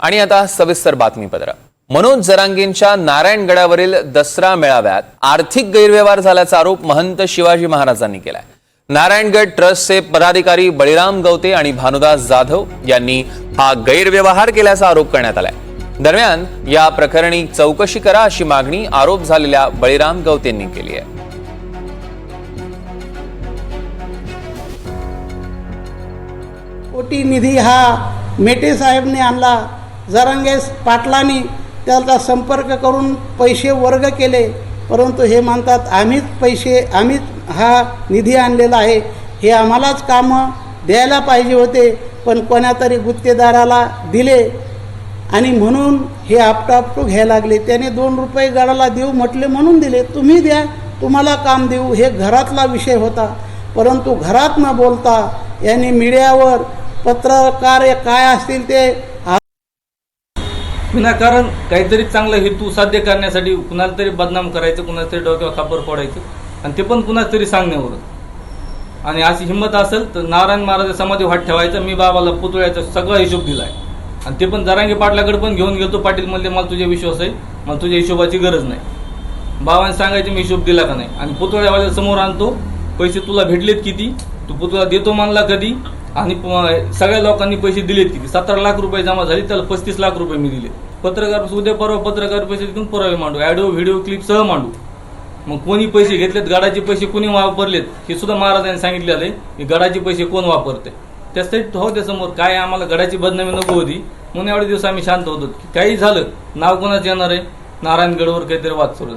आणि आता सविस्तर बातमीपत्र. मनोज जरांगेंच्या नारायणगडावरील दसरा मेळाव्यात आर्थिक गैरव्यवहार झाल्याचा आरोप महंत शिवाजी महाराजांनी केलाय. नारायणगड ट्रस्टचे पदाधिकारी बळीराम गवते आणि भानुदास जाधव यांनी हा गैरव्यवहार केल्याचा आरोप करण्यात आलाय. दरम्यान या प्रकरणी चौकशी करा अशी मागणी आरोप झालेल्या बळीराम गवतेंनी केली आहे. कोटी निधी हा मेटे साहेबने आणला. जरांगेस पाटलांनी त्याचा संपर्क करून पैसे वर्ग केले. परंतु हे म्हणतात आम्हीच पैसे आम्हीच हा निधी आणलेला आहे. हे आम्हालाच कामं द्यायला पाहिजे होते पण कोणातरी गुत्तेदाराला दिले. आणि म्हणून हे आपटापटू घ्यायला लागले. त्याने दोन रुपये गडाला देऊ म्हटले म्हणून दिले. तुम्ही द्या तुम्हाला काम देऊ. हे घरातला विषय होता. परंतु घरात न बोलता यांनी मीडियावर पत्रकार काय असतील ते विनाकारण काहीतरी चांगला हेतू साध्य करण्यासाठी कुणाला तरी बदनाम करायचं कुणाला तरी डोक्यावर खापर फोडायचं आणि ते पण कुणाला तरी सांगण्यावर. आणि अशी हिंमत असेल तर नारायण महाराज समाधी वाट ठेवायचं मी बाबाला पुतळ्याचा सगळा हिशोब दिलाय. आणि ते पण जरांगे पाटलाकडे पण घेऊन गेलो पाटील म्हणले मला तुझ्या विश्वास आहे मला तुझ्या हिशोबाची गरज नाही. बाबाने सांगायचे मी हिशोब दिला का नाही? आणि पुतळ्यावाल्या समोर आणतो पैसे तुला भेटलेत किती? तू पुतळा देतो मानला कधी? आणि सगळ्या लोकांनी पैसे दिलेत किती सतरा लाख रुपये जमा झाले त्याला पस्तीस लाख रुपये मी दिले पत्रकार उद्या परवा पत्रकार पैसे देऊन पुरावे मांडू ऑडिओ व्हिडिओ क्लिप सह मांडू. मग कोणी पैसे घेतलेत गडाचे पैसे कोणी वापरलेत हे सुद्धा महाराजांनी सांगितले आहे की गडाचे पैसे कोण वापरते त्यासाठी हो समोर काय आम्हाला गडाची बदनामी नको होती म्हणून एवढे दिवस आम्ही शांत होतो. की काही झालं नाव कोणाचं येणार आहे? नारायणगडवर काहीतरी वाद सुरू